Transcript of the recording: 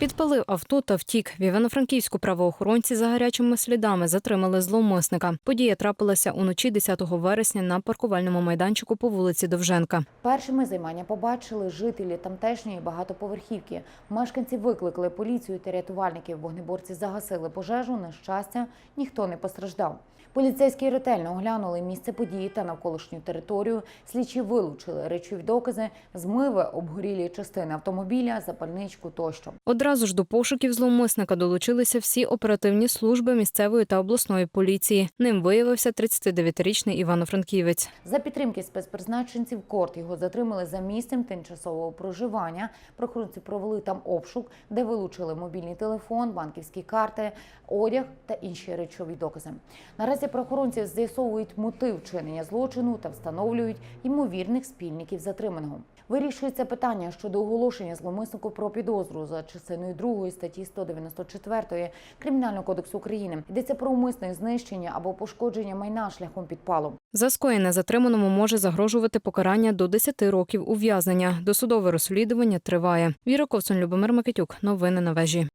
Підпалив авто та втік. В Івано-Франківську правоохоронці за гарячими слідами затримали зловмисника. Подія трапилася уночі 10 вересня на паркувальному майданчику по вулиці Довженка. Першими займання побачили жителі тамтешньої багатоповерхівки. Мешканці викликали поліцію та рятувальників. Вогнеборці загасили пожежу. На щастя, ніхто не постраждав. Поліцейські ретельно оглянули місце події та навколишню територію. Слідчі вилучили речові докази, змиви, обгорілі частини автомобіля, запальничку тощо. Одразу ж до пошуків зловмисника долучилися всі оперативні служби місцевої та обласної поліції. Ним виявився 39-річний Івано-Франківець. За підтримки спецпризначенців корт його затримали за місцем тимчасового проживання. Прохоронці провели там обшук, де вилучили мобільний телефон, банківські карти, одяг та інші речові докази. Наразі правоохоронці з'ясовують мотив вчинення злочину та встановлюють ймовірних спільників затриманого. Вирішується питання щодо оголошення зловмиснику про підозру за частиною 2 статті 194 Кримінального кодексу України. Йдеться про умисне знищення або пошкодження майна шляхом підпалу. За скоєне затриманому може загрожувати покарання до 10 років ув'язнення. Досудове розслідування триває. Віра Ковсон, Любомир Микитюк. Новини на вежі.